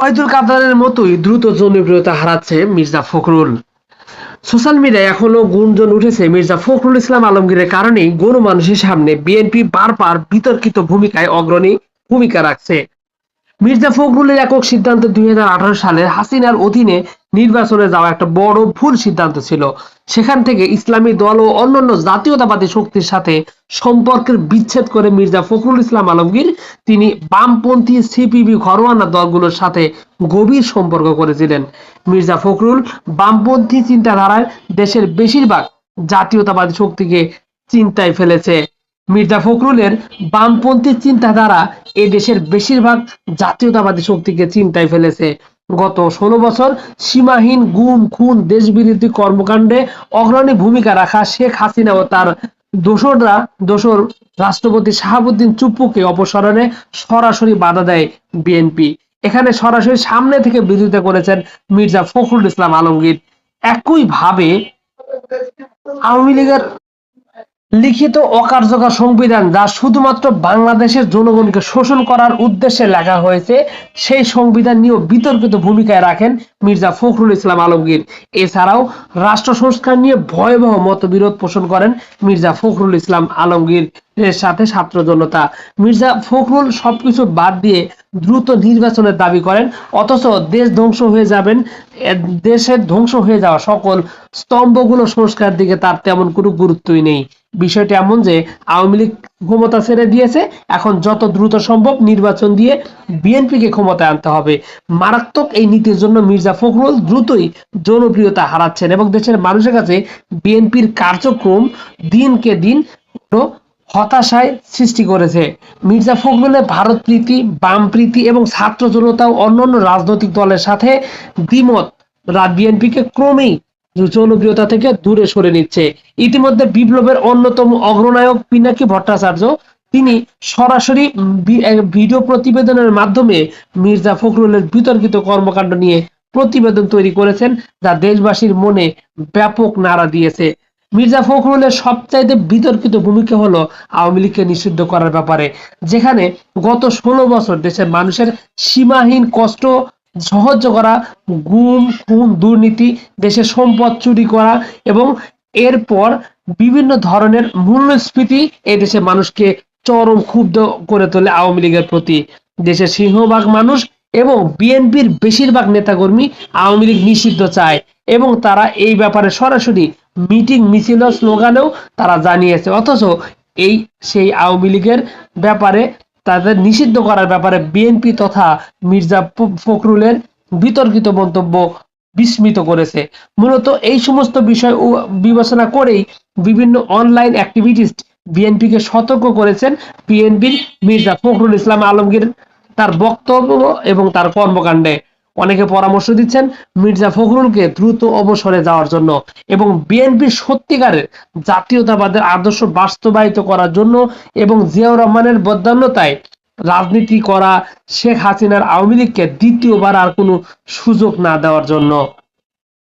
ওয়াইদুল কাদারের মতোই দ্রুত জনপ্রিয়তা হারাচ্ছে মির্জা ফখরুল। সোশ্যাল মিডিয়ায় এখনও গুঞ্জন উঠেছে মির্জা ফখরুল ইসলাম আলমগীরের কারণেই গণমানুষের সামনে বিএনপি বারবার বিতর্কিত ভূমিকায় অগ্রণী ভূমিকা রাখছে। মির্জা ফখরুলের একক সিদ্ধান্ত দুই হাজার আঠারো সালে হাসিনার অধীনে নির্বাচনে যাওয়া একটা বড় ভুল সিদ্ধান্ত ছিল। সেখান থেকে ইসলামী দল ও অন্যান্য জাতীয়তাবাদী শক্তির সাথে সম্পর্কের বিচ্ছেদ করে মির্জা ফখরুল ইসলাম আলমগীর, তিনি বামপন্থী সিপিবি ঘরোয়ানা দলগুলোর সাথে গভীর সম্পর্ক করেছিলেন। মির্জা ফখরুল বামপন্থী চিন্তাধারায় দেশের বেশিরভাগ জাতীয়তাবাদী শক্তিকে চিন্তায় ফেলেছে। মির্জা ফখরুলের বামপন্থী চিন্তাধারা এ দেশের বেশিরভাগ জাতীয়তাবাদী শক্তিকে চিন্তায় ফেলেছে। গত ষোলো বছর সীমাহীন গুম, খুন, দেশবিরোধী কর্মকাণ্ডে অগ্রণী ভূমিকা রাখা শেখ হাসিনা ও তার দোসররা, দোসর রাষ্ট্রপতি শাহাবুদ্দিন চুপ্পুকে অপসারণে সরাসরি বাধা দেয় বিএনপি। এখানে সরাসরি সামনে থেকে বিরোধিতা করেছেন মির্জা ফখরুল ইসলাম আলমগীর। একইভাবে আওয়ামী লীগের লিখিত অকার্যকর সংবিধান যা শুধুমাত্র বাংলাদেশের জনগণকে শোষণ করার উদ্দেশ্যে লেখা হয়েছে, সেই সংবিধান নিয়েও বিতর্কিত ভূমিকায় রাখেন মির্জা ফখরুল ইসলাম আলমগীর। এছাড়াও রাষ্ট্র সংস্কার নিয়ে ভয়াবহ মতবিরোধ পোষণ করেন মির্জা ফখরুল ইসলাম আলমগীর সাথে ছাত্র জনতা মির্জা ফখরুল সবকিছু বাদ দিয়ে দ্রুত নির্বাচনের দাবি করেন, অথচ দেশ ধ্বংস হয়ে যাবেন দেশের ধ্বংস হয়ে যাওয়া সকল স্তম্ভগুলো সংস্কার দিকে তার তেমন কোনো গুরুত্বই নেই। বিষয়টি এমন যে, আওয়ামী লীগ ক্ষমতা ছেড়ে দিয়েছে, এখন যত দ্রুত সম্ভব নির্বাচন দিয়ে বিএনপিকে ক্ষমতায় আনতে হবে। মারাত্মক এই নীতির জন্য মির্জা ফখরুল দ্রুতই জনপ্রিয়তা হারাচ্ছেন এবং দেশের মানুষের কাছে বিএনপির কার্যক্রম দিনকে দিন হতাশায় সৃষ্টি করেছে। মির্জা ফখরুলের ভারত প্রীতি, বাম প্রীতি এবং ছাত্র জনতা ও অন্যান্য রাজনৈতিক দলের সাথে দ্বিমত। বিএনপিকে ক্রমেই জনপ্রিয়তা থেকে দূরে সরে নিচ্ছে। ইতিমধ্যে বিপ্লবের অন্যতম অগ্রনায়ক পিনাকি ভট্টাচার্য, তিনি সরাসরি ভিডিও প্রতিবেদনের মাধ্যমে মির্জা ফখরুলের বিতর্কিত কর্মকাণ্ড নিয়ে প্রতিবেদন তৈরি করেছেন, যা দেশবাসীর মনে ব্যাপক নাড়া দিয়েছে। মির্জা ফখরুলের সবচাইতে বিতর্কিত ভূমিকা হলো আওয়ামী লীগকে নিষিদ্ধ করার ব্যাপারে, যেখানে গত ষোলো বছর দেশের মানুষের সীমাহীন কষ্ট, সহ্য করা, গুম, খুন, দুর্নীতি, দেশের সম্পদ চুরি করা এবং এরপর বিভিন্ন ধরনের মূল্যস্ফীতি এই দেশের মানুষকে চরম ক্ষুব্ধ করে তোলে আওয়ামী লীগের প্রতি। দেশের সিংহভাগ মানুষ এবং বিএনপির বেশিরভাগ নেতাকর্মী আওয়ামী লীগ নিষিদ্ধ চায় এবং তারা এই ব্যাপারে সরাসরি মিটিং মিছিল স্লোগানেও তারা জানিয়েছে। অথচ এই সেই আওয়ামী লীগের ব্যাপারে, তাদের নিষিদ্ধ করার ব্যাপারে বিএনপি তথা মির্জা ফখরুলের বিতর্কিত মন্তব্য বিস্মিত করেছে। মূলত এই সমস্ত বিষয় বিবেচনা করেই বিভিন্ন অনলাইন অ্যাক্টিভিটিস্ট বিএনপিকে সতর্ক করেছেন বিএনপির মির্জা ফখরুল ইসলাম আলমগীর। তার বক্তব্য এবং তার কর্মকাণ্ডে অনেকে পরামর্শ দিচ্ছেন মির্জা ফখরুলকে দ্রুত অবসরে যাওয়ার জন্য এবং বিএনপির সত্যিকারের জাতীয়তাবাদের আদর্শ বাস্তবায়িত করার জন্য এবং জিয়াউর রহমানের বদান্যতায় রাজনীতি করা শেখ হাসিনার আওয়ামী লীগকে দ্বিতীয়বার আর কোনো সুযোগ না দেওয়ার জন্য।